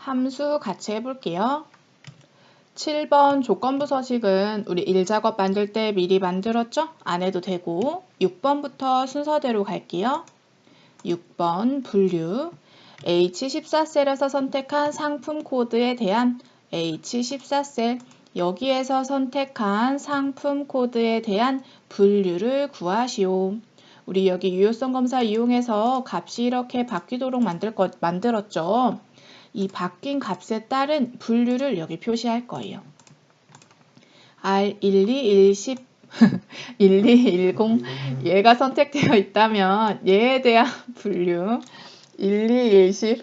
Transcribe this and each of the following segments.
함수 같이 해볼게요. 7번 조건부 서식은 우리 일작업 만들 때 미리 만들었죠? 안 해도 되고 6번부터 순서대로 갈게요. 6번 분류 H14셀에서 선택한 상품 코드에 대한 H14셀 여기에서 선택한 상품 코드에 대한 분류를 구하시오. 우리 여기 유효성 검사 이용해서 값이 이렇게 바뀌도록 만들 것, 만들었죠. 이 바뀐 값에 따른 분류를 여기 표시할 거예요. R 1, 2, 1, 10, 1, 2, 1, 0 얘가 선택되어 있다면 얘에 대한 분류 1, 2, 1, 10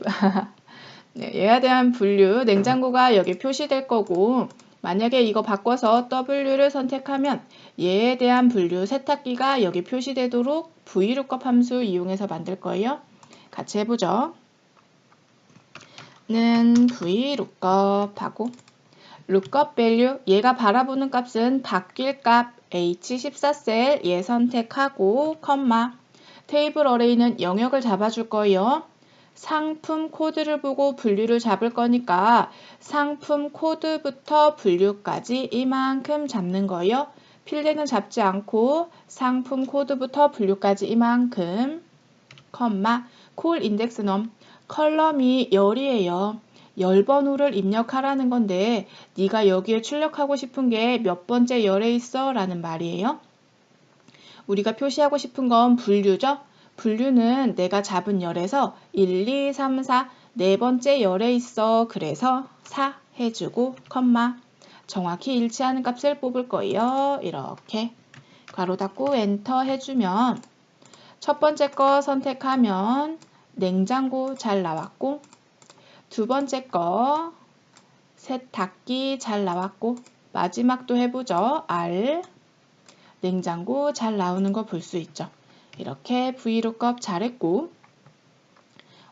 네, 얘에 대한 분류 냉장고가 여기 표시될 거고 만약에 이거 바꿔서 W를 선택하면 얘에 대한 분류 세탁기가 여기 표시되도록 VLOOKUP 함수 이용해서 만들 거예요. 같이 해보죠. 는 VLOOKUP 하고 lookup value 얘가 바라보는 값은 바뀔 값 H14셀 얘 선택하고 컴마 테이블 어레이는 영역을 잡아줄 거예요. 상품 코드를 보고 분류를 잡을 거니까 상품 코드부터 분류까지 이만큼 잡는 거예요. 필드는 잡지 않고 상품 코드부터 분류까지 이만큼 컴마 콜 인덱스 넘 컬럼이 열이에요. 열 번호를 입력하라는 건데 네가 여기에 출력하고 싶은 게 몇 번째 열에 있어? 라는 말이에요. 우리가 표시하고 싶은 건 분류죠. 분류는 내가 잡은 열에서 1, 2, 3, 4, 네 번째 열에 있어. 그래서 4 해주고 컴마 정확히 일치하는 값을 뽑을 거예요. 이렇게 괄호 닫고 엔터 해주면 첫 번째 거 선택하면 냉장고 잘 나왔고 두 번째 거 세탁기 잘 나왔고 마지막도 해보죠. R 냉장고 잘 나오는 거 볼 수 있죠. 이렇게 Vlookup 잘했고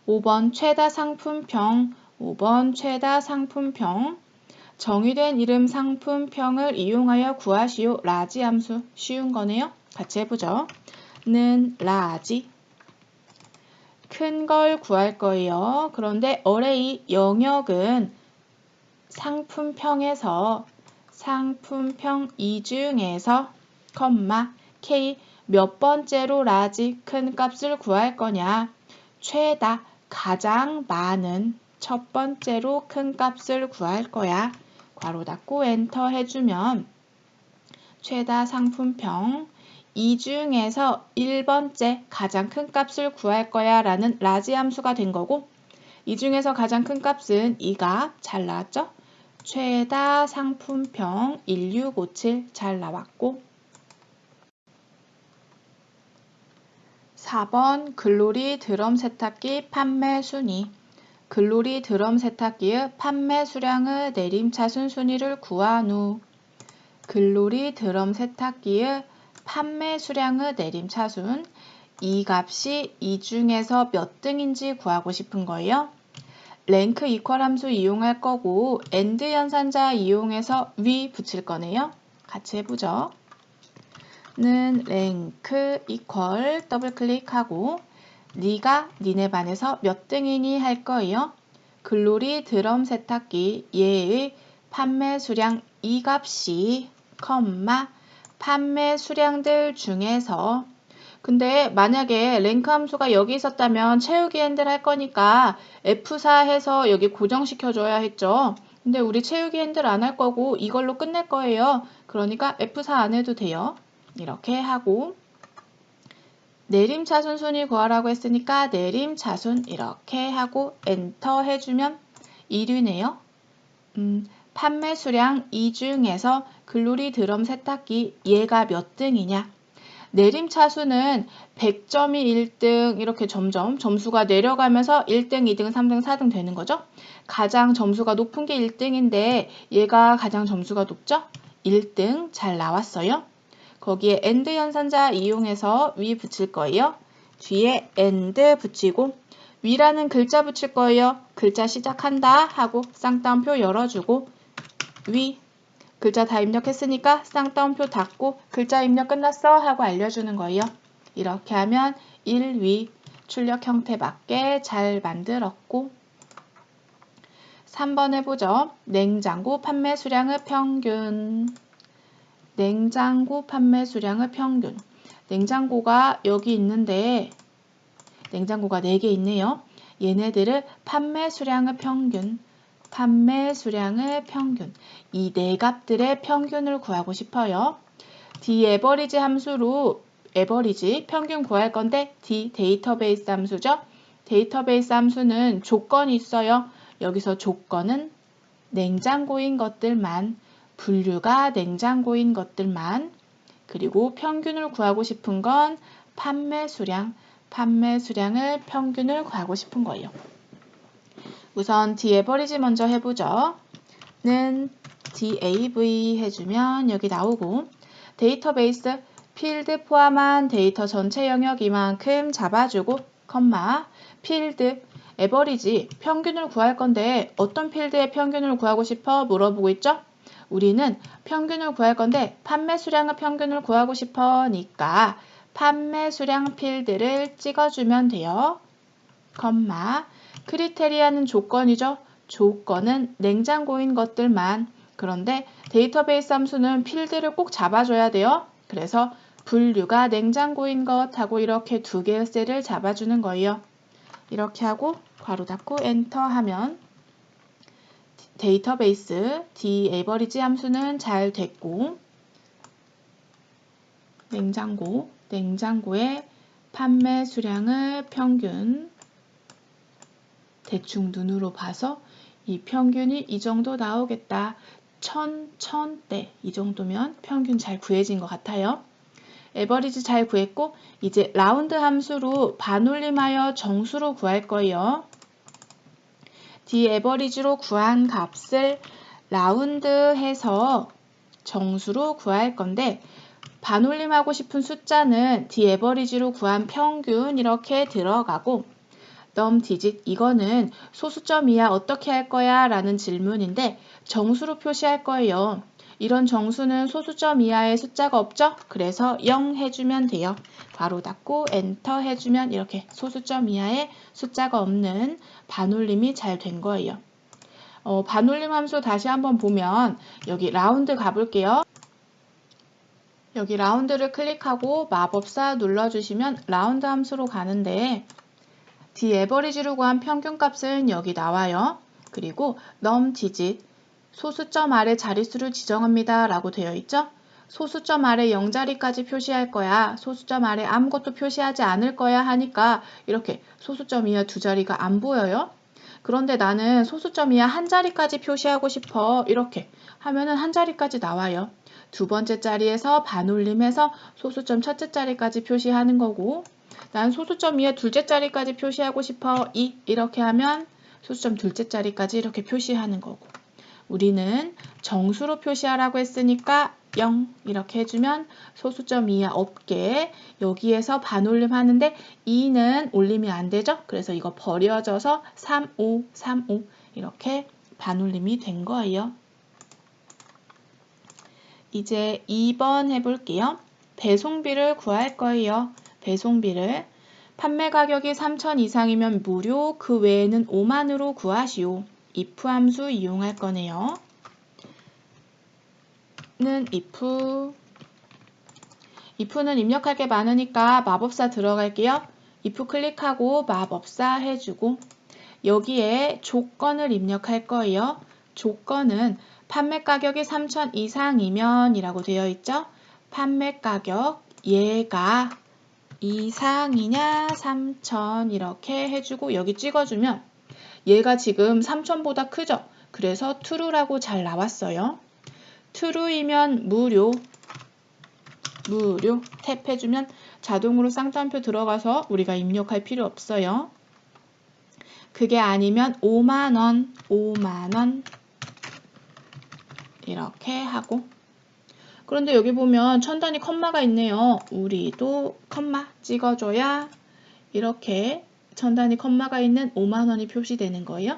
5번 최다 상품평 5번 최다 상품평 정의된 이름 상품평을 이용하여 구하시오 라지 함수 쉬운 거네요. 같이 해보죠. 는 라지 큰 걸 구할 거예요. 그런데 어레이 영역은 상품평에서 상품평 이 중에서 컴마 K 몇 번째로 라지 큰 값을 구할 거냐? 최다 가장 많은 첫 번째로 큰 값을 구할 거야. 괄호 닫고 엔터 해주면 최다 상품평 이 중에서 1번째 가장 큰 값을 구할 거야 라는 라지 함수가 된 거고 이 중에서 가장 큰 값은 이 값 잘 나왔죠? 최다 상품평 1657 잘 나왔고 4번 글로리 드럼 세탁기 판매 순위 글로리 드럼 세탁기의 판매 수량의 내림차순 순위를 구한 후 글로리 드럼 세탁기의 판매 수량의 내림차순 이 값이 이 중에서 몇 등인지 구하고 싶은 거예요. 랭크 이퀄 함수 이용할 거고 엔드 연산자 이용해서 위 붙일 거네요. 같이 해보죠. 는 랭크 이퀄 더블 클릭하고 네가 니네 반에서 몇 등이니 할 거예요. 글로리 드럼 세탁기 얘의 판매 수량 이 값이 컴마 판매 수량들 중에서 근데 만약에 랭크 함수가 여기 있었다면 채우기 핸들 할 거니까 F4 해서 여기 고정시켜 줘야 했죠. 근데 우리 채우기 핸들 안 할 거고 이걸로 끝낼 거예요. 그러니까 F4 안 해도 돼요. 이렇게 하고 내림차순 순위 구하라고 했으니까 내림차순 이렇게 하고 엔터 해주면 1위네요. 음, 판매 수량 이 중에서 글로리 드럼 세탁기 얘가 몇 등이냐 내림차순은 100점이 1등 이렇게 점점 점수가 내려가면서 1등, 2등, 3등, 4등 되는 거죠. 가장 점수가 높은 게 1등인데 얘가 가장 점수가 높죠? 1등 잘 나왔어요. 거기에 엔드 연산자 이용해서 위 붙일 거예요. 뒤에 엔드 붙이고 위라는 글자 붙일 거예요. 글자 시작한다 하고 쌍따옴표 열어주고 위 글자 다 입력했으니까 쌍따옴표 닫고 글자 입력 끝났어 하고 알려주는 거예요. 이렇게 하면 1위 출력 형태 맞게 잘 만들었고 3번 해보죠. 냉장고 판매 수량의 평균. 냉장고 판매 수량의 평균. 냉장고가 여기 있는데 냉장고가 4개 있네요. 얘네들을 판매 수량의 평균, 판매 수량의 평균. 이 네 값들의 평균을 구하고 싶어요. d 에버리지 함수로 에버리지 평균 구할 건데 d 데이터베이스 함수죠. 데이터베이스 함수는 조건이 있어요. 여기서 조건은 냉장고인 것들만, 분류가 냉장고인 것들만, 그리고 평균을 구하고 싶은 건 판매 수량, 판매 수량을 평균을 구하고 싶은 거예요. 우선 d에버리지 먼저 해보죠. 는 dav 해주면 여기 나오고 데이터베이스 필드 포함한 데이터 전체 영역 이만큼 잡아주고 컴마 필드 에버리지 평균을 구할 건데 어떤 필드의 평균을 구하고 싶어 물어보고 있죠? 우리는 평균을 구할 건데 판매 수량의 평균을 구하고 싶으니까 판매 수량 필드를 찍어주면 돼요. 컴마 크리테리아는 조건이죠. 조건은 냉장고인 것들만 그런데 데이터베이스 함수는 필드를 꼭 잡아줘야 돼요. 그래서 분류가 냉장고인 것 하고 이렇게 두 개의 셀을 잡아주는 거예요. 이렇게 하고 괄호 닫고 엔터 하면 데이터베이스 d 에버리지 함수는 잘 됐고 냉장고 냉장고의 판매 수량의 평균 대충 눈으로 봐서 이 평균이 이 정도 나오겠다. 천, 천대 이 정도면 평균 잘 구해진 것 같아요. 에버리지 잘 구했고 이제 라운드 함수로 반올림하여 정수로 구할 거예요. d 에버리지로 구한 값을 라운드해서 정수로 구할 건데 반올림하고 싶은 숫자는 d 에버리지로 구한 평균 이렇게 들어가고 넘 디짓 이거는 소수점 이하 어떻게 할 거야 라는 질문인데 정수로 표시할 거예요. 이런 정수는 소수점 이하의 숫자가 없죠? 그래서 0 해주면 돼요. 바로 닫고 엔터 해주면 이렇게 소수점 이하의 숫자가 없는 반올림이 잘 된 거예요. 어, 반올림 함수 다시 한번 보면 여기 라운드 가볼게요. 여기 라운드를 클릭하고 마법사 눌러주시면 라운드 함수로 가는데 d 에버리지로 구한 평균값은 여기 나와요. 그리고 넘 디짓 소수점 아래 자릿수를 지정합니다. 라고 되어 있죠? 소수점 아래 0자리까지 표시할 거야. 소수점 아래 아무것도 표시하지 않을 거야 하니까 이렇게 소수점 이하 두 자리가 안 보여요. 그런데 나는 소수점 이하 한 자리까지 표시하고 싶어. 이렇게 하면은 한 자리까지 나와요. 두 번째 자리에서 반올림해서 소수점 첫째 자리까지 표시하는 거고 난 소수점 이하 둘째 자리까지 표시하고 싶어. 이 이렇게 하면 소수점 둘째 자리까지 이렇게 표시하는 거고 우리는 정수로 표시하라고 했으니까 0 이렇게 해주면 소수점 이하 없게 여기에서 반올림 하는데 2는 올림이 안 되죠? 그래서 이거 버려져서 3, 5, 3, 5 이렇게 반올림이 된 거예요. 이제 2번 해볼게요. 배송비를 구할 거예요. 배송비를 판매 가격이 3천 이상이면 무료, 그 외에는 5만으로 구하시오. if 함수 이용할 거네요. 는 if if는 입력할 게 많으니까 마법사 들어갈게요. if 클릭하고 마법사 해주고 여기에 조건을 입력할 거예요. 조건은 판매 가격이 3천 이상이면 이라고 되어 있죠. 판매 가격 얘가 이상이냐 3천 이렇게 해주고 여기 찍어주면 얘가 지금 3천보다 크죠? 그래서 true라고 잘 나왔어요. true이면 무료 무료 탭 해주면 자동으로 쌍따옴표 들어가서 우리가 입력할 필요 없어요. 그게 아니면 5만원 5만원 이렇게 하고 그런데 여기 보면 천단위 컴마가 있네요. 우리도 컴마 찍어줘야 이렇게 천단위 컴마가 있는 5만원이 표시되는 거예요.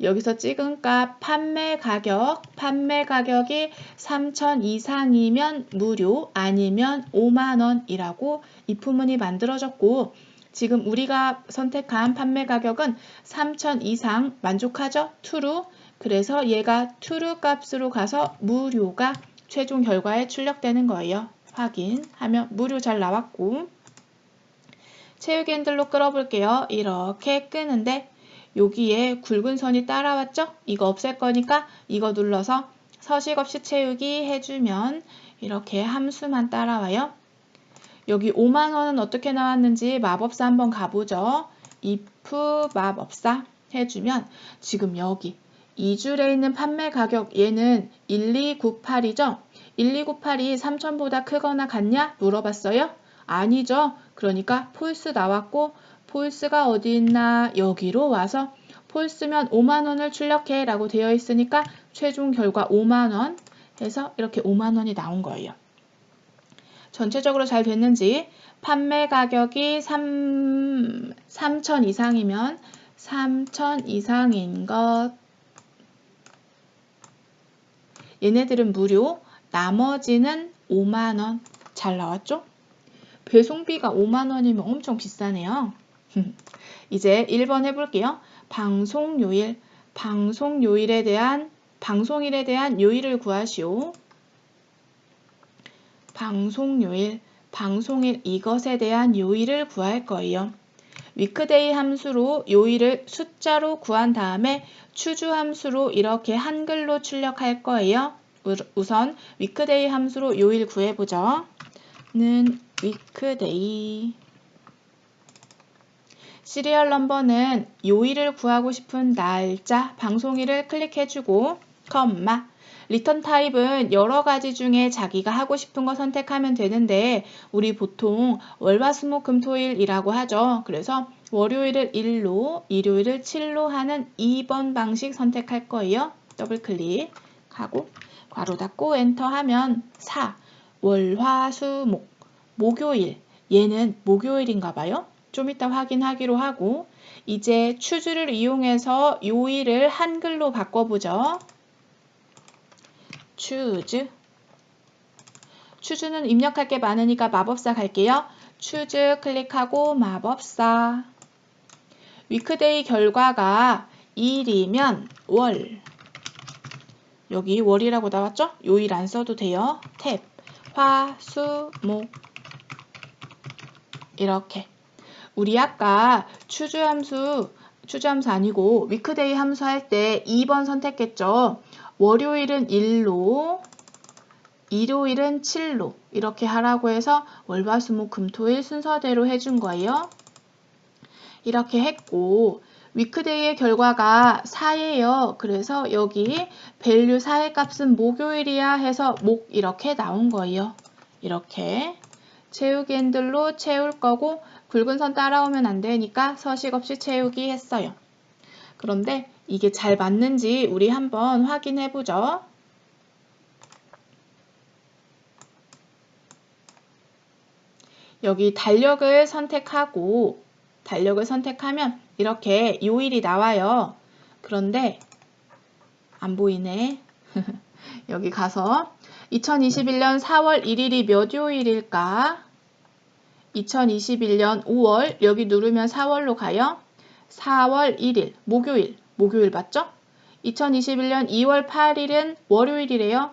여기서 찍은 값 판매 가격, 판매 가격이 3천 이상이면 무료 아니면 5만원이라고 이품문이 만들어졌고 지금 우리가 선택한 판매 가격은 3천 이상 만족하죠? true. 그래서 얘가 true 값으로 가서 무료가 최종 결과에 출력되는 거예요. 확인하면 무료 잘 나왔고 채우기 핸들로 끌어볼게요. 이렇게 끄는데 여기에 굵은 선이 따라왔죠? 이거 없앨 거니까 이거 눌러서 서식 없이 채우기 해주면 이렇게 함수만 따라와요. 여기 5만원은 어떻게 나왔는지 마법사 한번 가보죠. if 마법사 해주면 지금 여기 2줄에 있는 판매 가격 얘는 1298이죠? 1298이 3000보다 크거나 같냐? 물어봤어요? 아니죠. 그러니까 폴스 나왔고 폴스가 어디 있나 여기로 와서 폴스면 5만원을 출력해 라고 되어 있으니까 최종 결과 5만원 해서 이렇게 5만원이 나온 거예요. 전체적으로 잘 됐는지 판매 가격이 3, 3천 이상이면 3천 이상인 것 얘네들은 무료 나머지는 5만원 잘 나왔죠? 배송비가 5만원이면 엄청 비싸네요. 이제 1번 해볼게요. 방송 요일, 방송 요일에 대한 방송일에 대한 요일을 구하시오. 방송 요일, 방송일 이것에 대한 요일을 구할 거예요. 위크데이 함수로 요일을 숫자로 구한 다음에 추주 함수로 이렇게 한글로 출력할 거예요. 우선 위크데이 함수로 요일 구해보죠. 는 위크데이 시리얼 넘버는 요일을 구하고 싶은 날짜, 방송일을 클릭해주고 컴마 리턴 타입은 여러 가지 중에 자기가 하고 싶은 거 선택하면 되는데 우리 보통 월화수목금토일이라고 하죠. 그래서 월요일을 1로, 일요일을 7로 하는 2번 방식 선택할 거예요. 더블 클릭하고 괄호 닫고 엔터 하면 4 월화수목 목요일 얘는 목요일인가 봐요. 좀 이따 확인하기로 하고 이제 추주를 이용해서 요일을 한글로 바꿔보죠. 추즈 추주는 입력할 게 많으니까 마법사 갈게요. 추즈 클릭하고 마법사 위크데이 결과가 1이면 월 여기 월이라고 나왔죠? 요일 안 써도 돼요. 탭, 화, 수, 목 이렇게 우리 아까 추주 함수, 추주 함수 아니고 위크데이 함수 할 때 2번 선택했죠. 월요일은 1로, 일요일은 7로 이렇게 하라고 해서 월화수목 금토일 순서대로 해준 거예요. 이렇게 했고 위크데이의 결과가 4예요. 그래서 여기 밸류 4의 값은 목요일이야 해서 목 이렇게 나온 거예요. 이렇게 채우기 핸들로 채울 거고 굵은 선 따라오면 안 되니까 서식 없이 채우기 했어요. 그런데 이게 잘 맞는지 우리 한번 확인해 보죠. 여기 달력을 선택하고 달력을 선택하면 이렇게 요일이 나와요. 그런데 안 보이네. 여기 가서 2021년 4월 1일이 몇 요일일까? 2021년 5월 여기 누르면 4월로 가요. 4월 1일 목요일 목요일 맞죠? 2021년 2월 8일은 월요일이래요.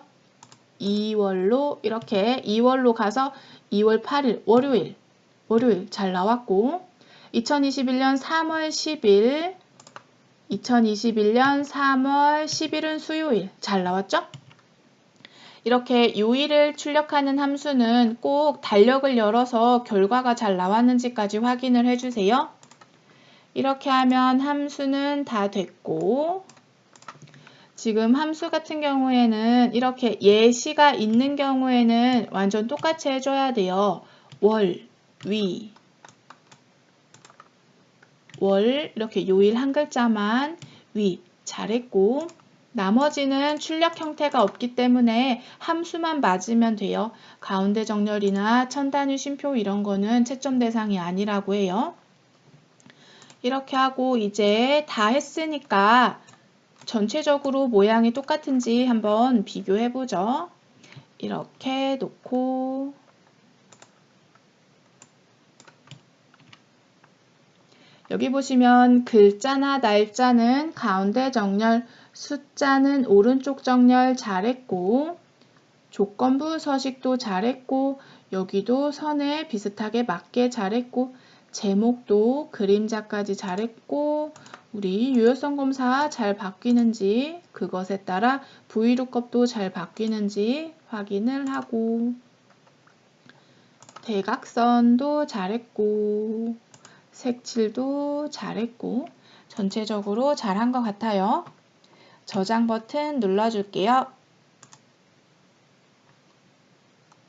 2월로 이렇게 2월로 가서 2월 8일 월요일 월요일 잘 나왔고 2021년 3월 10일 2021년 3월 10일은 수요일 잘 나왔죠? 이렇게 요일을 출력하는 함수는 꼭 달력을 열어서 결과가 잘 나왔는지까지 확인을 해주세요. 이렇게 하면 함수는 다 됐고 지금 함수 같은 경우에는 이렇게 예시가 있는 경우에는 완전 똑같이 해줘야 돼요. 월, 위, 월 이렇게 요일 한 글자만 위 잘했고 나머지는 출력 형태가 없기 때문에 함수만 맞으면 돼요. 가운데 정렬이나 천단위 쉼표 이런 거는 채점 대상이 아니라고 해요. 이렇게 하고 이제 다 했으니까 전체적으로 모양이 똑같은지 한번 비교해 보죠. 이렇게 놓고 여기 보시면 글자나 날짜는 가운데 정렬, 숫자는 오른쪽 정렬 잘했고 조건부 서식도 잘했고 여기도 선에 비슷하게 맞게 잘했고 제목도 그림자까지 잘했고 우리 유효성 검사 잘 바뀌는지 그것에 따라 브이룩업도 잘 바뀌는지 확인을 하고 대각선도 잘했고 색칠도 잘했고 전체적으로 잘한 것 같아요. 저장 버튼 눌러줄게요.